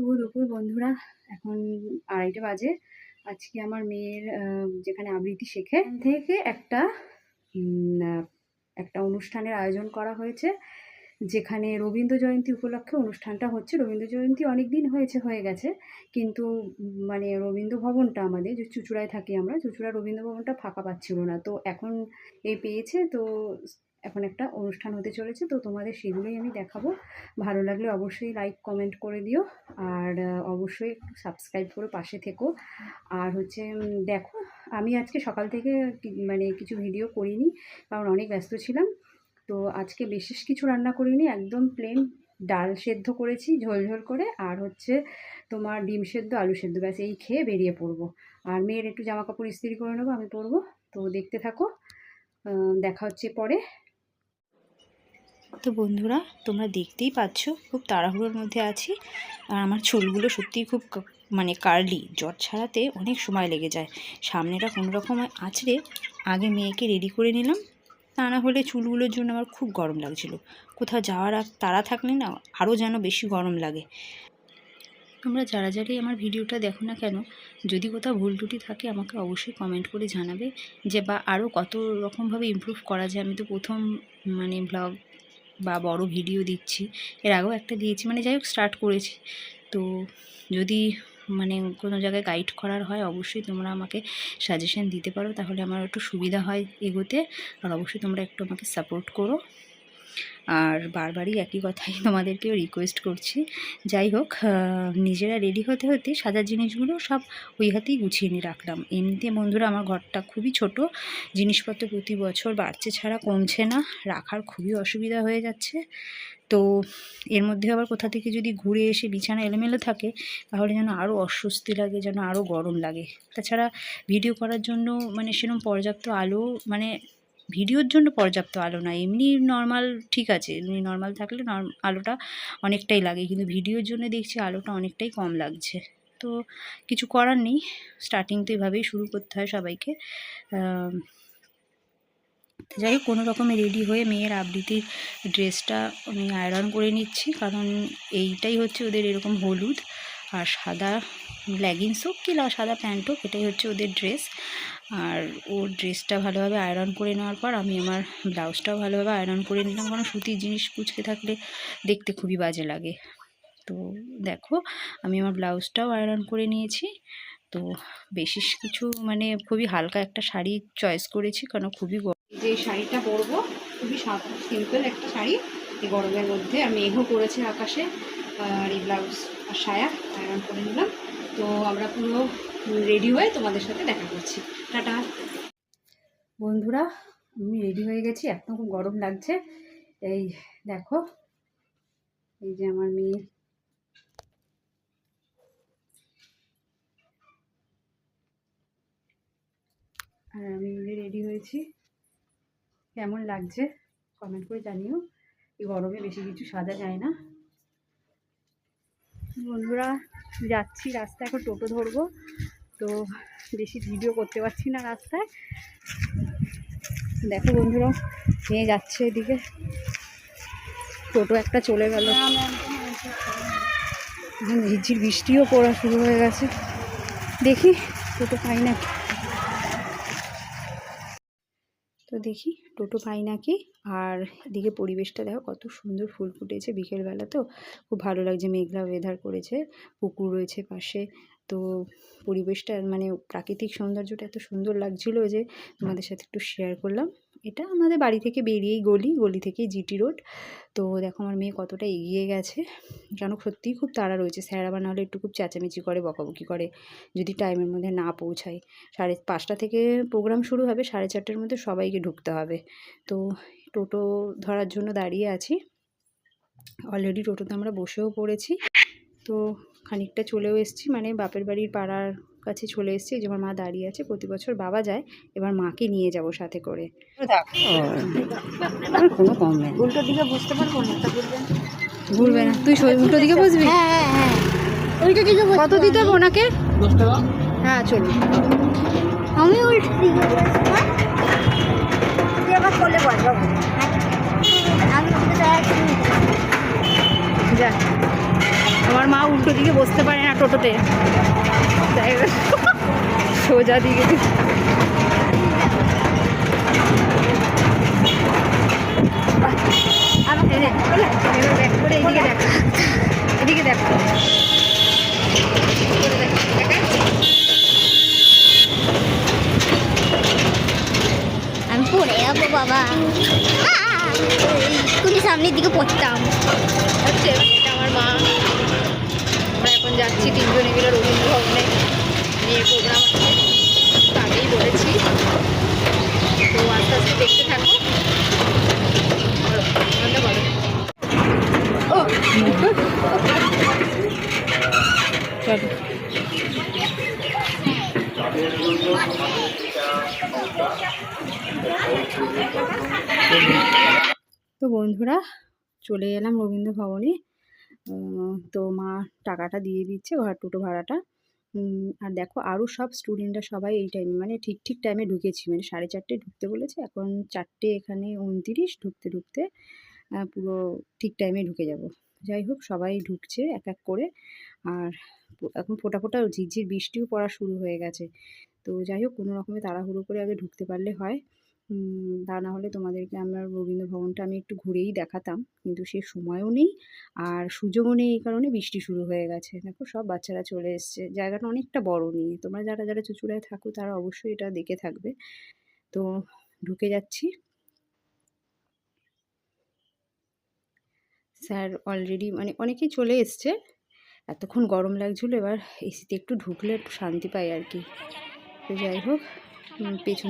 শুভ দুপুর বন্ধুরা। এখন আড়াইটা বাজে। আজকে আমার মেয়ের যেখানে আবৃত্তি শেখে থেকে একটা একটা অনুষ্ঠানের আয়োজন করা হয়েছে। যেখানে রবীন্দ্র জয়ন্তী উপলক্ষে অনুষ্ঠানটা হচ্ছে। রবীন্দ্র জয়ন্তী অনেক দিন হয়েছে, হয়ে গেছে। কিন্তু মানে রবীন্দ্র ভবনটা আমাদের, যে চুঁচুড়ায় থাকি আমরা, চুঁচুড়া রবীন্দ্র ভবনটা ফাঁকা পাচ্ছিল না। তো এখন এই পেয়েছে। তো এখন একটা অনুষ্ঠান হতে চলেছে, তো তোমাদের সেগুলোই আমি দেখাবো। ভালো লাগলে অবশ্যই লাইক কমেন্ট করে দিও, আর অবশ্যই সাবস্ক্রাইব করে পাশে থেকো। আর হচ্ছে দেখো, আমি আজকে সকাল থেকে মানে কিছু ভিডিও করিনি, কারণ অনেক ব্যস্ত ছিলাম। তো আজকে বিশেষ কিছু রান্না করিনি, একদম প্লেন ডাল সেদ্ধ করেছি, ঝোল ঝোল করে, আর হচ্ছে তোমার ডিম সেদ্ধ, আলু সেদ্ধ, ব্যাস, এই খেয়ে বেরিয়ে পড়ব। আর মেয়ের একটু জামা কাপড় ইস্ত্রি করে নেব, আমি পরবো। তো দেখতে থাকো দেখা হচ্ছে পরে। তো বন্ধুরা, তোমরা দেখতেই পাচ্ছ, খুব তাড়াহুড়োর মধ্যে আছি। আর আমার চুলগুলো সত্যিই খুব মানে কার্লি জট ছাড়াতে অনেক সময় লেগে যায়। সামনেটা কোনো রকম আছড়ে আগে মেয়েকে রেডি করে নিলাম। তা না হলে চুলগুলোর জন্য আমার খুব গরম লাগছিল। কোথাও যাওয়ার তাড়া থাকলে না আরও যেন বেশি গরম লাগে। তোমরা যারা যারাই আমার ভিডিওটা দেখো না কেন, যদি কোথাও ভুল ত্রুটি থাকে আমাকে অবশ্যই কমেন্ট করে জানাবে যে বা আরও কত রকমভাবে ইমপ্রুভ করা যায়। আমি তো প্রথম মানে ব্লগ বা বড় ভিডিও দিচ্ছি। এর আগেও একটা দিয়েছি মানে যাই হোক স্টার্ট করেছি। তো যদি মানে কোনো জায়গায় গাইড করার হয়, অবশ্যই তোমরা আমাকে সাজেশন দিতে পারো, তাহলে আমার একটু সুবিধা হয় এগোতে। আর অবশ্যই তোমরা একটু আমাকে সাপোর্ট করো। আর বারবারই একই কথাই তোমাদেরকেও রিকোয়েস্ট করছি। যাই হোক নিজেরা রেডি হতে হতে সাজার জিনিসগুলো সব ওই হাতেই গুছিয়ে নিয়ে রাখলাম। এমনিতে বন্ধুরা, আমার ঘরটা খুবই ছোট, জিনিসপত্র প্রতি বছর বাড়ছে ছাড়া কমছে না, রাখার খুবই অসুবিধা হয়ে যাচ্ছে। তো এর মধ্যে আবার কোথা থেকে যদি ঘুরে এসে বিছানা এলোমেলো থাকে, তাহলে যেন আরও অস্বস্তি লাগে, যেন আরও গরম লাগে। তাছাড়া ভিডিও করার জন্য মানে সেরকম পর্যাপ্ত আলো মানে ভিডিওর জন্য পর্যাপ্ত আলো না, এমনি নর্মাল ঠিক আছে, এমনি নর্মাল থাকলে আলোটা অনেকটাই লাগে, কিন্তু ভিডিওর জন্য দেখছি আলোটা অনেকটাই কম লাগছে। তো কিছু করার নেই স্টার্টিং তো এভাবেই শুরু করতে হয় সবাইকে। যাই হোক, কোনো রকমে রেডি হয়ে মেয়ের আবৃত্তির ড্রেসটা আমি আয়রন করে নিচ্ছি, কারণ এইটাই হচ্ছে ওদের এরকম হলুদ আর সাদা লেগিংস হোক কি সাদা প্যান্ট হোক, এটাই হচ্ছে ওদের ড্রেস আর ওর ড্রেসটা ভালোভাবে আয়রন করে নেওয়ার পর আমি আমার ব্লাউজটাও ভালোভাবে আয়রন করে নিলাম, কারণ সুতির জিনিস কুচকে থাকলে দেখতে খুবই বাজে লাগে। তো দেখো, আমি আমার ব্লাউজটাও আয়রন করে নিয়েছি। তো বেশি কিছু মানে খুবই হালকা একটা শাড়ি চয়েস করেছি কারণ খুবই যে শাড়িটা পরবো, খুবই সিম্পল একটা শাড়ি। এই গরমের মধ্যে আর মেঘও করেছে আকাশে, আর এই ব্লাউজ আর সায়া আয়রন করে নিলাম। তো আমরা পুরো রেডি হয়ে তোমাদের সাথে দেখা করছি। টাটা। বন্ধুরা, আমি রেডি হয়ে গেছি। এখন খুব গরম লাগছে। এই দেখো, এই যে আমার মেয়ে। আর আমি রেডি হয়েছি। কেমন লাগছে? কমেন্ট করে জানিও। এই গরমে বেশি কিছু সাজা যায় না। বন্ধুরা, যাচ্ছি রাস্তায়, এখন টোটো ধরবো। তো বেশি ভিডিও করতে পারছি না রাস্তায়। দেখো বন্ধুরা নিয়ে যাচ্ছে এদিকে। টোটো একটা চলে গেল। ঝিরঝির বৃষ্টিও পড়া শুরু হয়ে গেছে। দেখি, টোটো পাই না তো দেখি, টোটো পাই নাকি? আর এদিকে পরিবেশটা দেখো কত সুন্দর ফুল ফুটেছে বিকেলবেলা তো। খুব ভালো লাগছে, মেঘলা ওয়েদার করেছে, পুকুর রয়েছে পাশে। তো পরিবেশটা মানে প্রাকৃতিক সৌন্দর্যটা এত সুন্দর লাগছিল যে তোমাদের সাথে একটু শেয়ার করলাম। এটা আমাদের বাড়ি থেকে বেরিয়েই গলি গলি থেকেই জিটি রোড। তো দেখো আমার মেয়ে কতটা এগিয়ে গেছে। কেন সত্যিই খুব তাড়া রয়েছে। স্যার আবার নাহলে একটু খুব চেঁচামেচি করে, বকাবকি করে, যদি টাইমের মধ্যে না পৌঁছায়। সাড়ে পাঁচটা থেকে প্রোগ্রাম শুরু হবে, সাড়ে চারটের মধ্যে সবাইকে ঢুকতে হবে। তো টোটো ধরার জন্য দাঁড়িয়ে আছি। অলরেডি টোটোতে আমরা বসেও পড়েছি। তো খানিকটা চলেও এসেছি। মানে বাপের বাড়ির পাড়ার কাছে চলে এসেছি। এই যে আমার মা দাঁড়িয়ে আছে প্রতি বছর বাবা যায় এবার মাকে নিয়ে যাব সাথে করে। কোনো কম নেই। উল্টো দিকে বুঝতে পারব না ঘুরবে না। তুই উল্টো দিকে বসবি? হ্যাঁ হ্যাঁ হ্যাঁ। উল্টো দিকে কত দিতে হবে ওনাকে? হ্যাঁ চলুন আমি উল্টো দিকে বসবো আবার বসবো আমি উল্টো যা আমার মা উল্টো দিকে বসতে পারে না টোটোতে। সোজা দিকে। এদিকে দেখ আমি পড়ে যাব, বাবা। তুমি সামনের দিকে পড়তাম। হচ্ছে আমার মা। এখন যাচ্ছি তিনজনে মিলে রবীন্দ্র ভবনে। নিয়ে প্রোগ্রাম আগেই বলেছি। তো আস্তে আস্তে দেখতে থাকো। বলো, ও চলো তো বন্ধুরা চলে এলাম রবীন্দ্র ভবনে। তো মা টাকাটা দিয়ে দিচ্ছে ঘর, টোটো ভাড়াটা। আর দেখো আরও সব স্টুডেন্টরা সবাই এই টাইমে মানে ঠিক ঠিক টাইমে ঢুকেছি। মানে সাড়ে চারটে ঢুকতে বলেছে, এখন চারটে এখানে উনতিরিশ, ঢুকতে ঢুকতে পুরো ঠিক টাইমে ঢুকে যাব। যাই হোক, সবাই ঢুকছে এক এক করে। আর এখন ফোটা ফোটা ঝিরঝির বৃষ্টিও পড়া শুরু হয়ে গেছে। তো যাই হোক, কোনো রকমে তাড়াহুড়ো করে আগে ঢুকতে পারলে হয়। তা না হলে তোমাদেরকে আমার রবীন্দ্র ভবনটা আমি একটু ঘুরেই দেখাতাম, কিন্তু সে সময়ও নেই আর সুযোগও নেই এই কারণে বৃষ্টি শুরু হয়ে গেছে। দেখো সব বাচ্চারা চলে এসছে, জায়গাটা অনেকটা বড় নিয়ে। তোমরা যারা যারা চুচুড়ায় থাকো তারা অবশ্যই এটা দেখে থাকবে। তো ঢুকে যাচ্ছি। স্যার অলরেডি মানে অনেকেই চলে এসছে, এতক্ষণ গরম লাগছিল, এবার এসিতে একটু ঢুকলে একটু শান্তি পাই আর কি। তো যাই হোক পেছন